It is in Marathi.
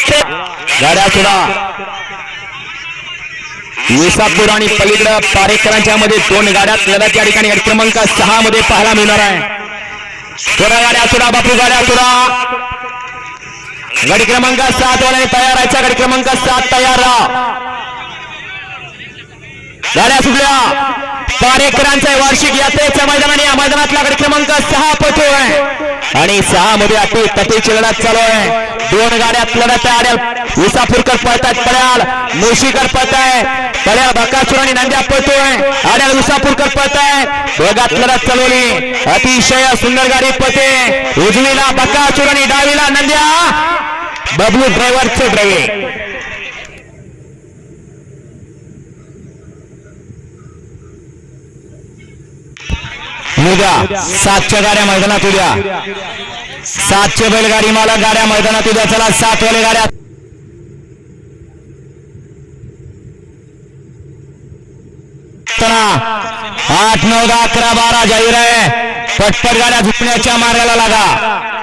गाड्या सुद्धा विसापूर आणि पलीकडं पारेकरांच्या मध्ये दोन गाड्या लढत या ठिकाणी क्रमांक सहा मध्ये पाहायला मिळणार आहे. थोड्या गाड्या सुद्धा बापू गाड्या सुद्धा गडी क्रमांक सात वाल्याने तयार आहे. गडी क्रमांक सात तयार राहा गाड्या सुटल्या. पारेकरांच्या वार्षिक यात्रेच्या मैदानाने या मैदानातला गड क्रमांक सहा पटो आहे. आणि सहा मध्ये अटी तटीची लढत चालू आहे. दोन गाड्यात लढत आहे आड्याल विसापूरकर पळतात पळ्याल. मुशीकर पळताय. पळ्याल बकासूर आणि नंद्या पळतोय. आड्याल विसापूरकर पळताय. दोघात लढत चालवली. अतिशय सुंदर गाडी पळते. उजवीला बकासूर आणि डावीला नंद्या. बबलू ड्रायव्हरचे ड्रायव्हर उद्या सातच्या गाड्या मैदानात उद्या. सातशे बैलगाडी मला गाड्या मैदानात उद्या. चला सात वाले गाड्या. चला. आठ नऊ दहा अकरा बारा जाहीर आहे. पटपट गाड्या झुकण्याच्या मार्गाला लागा.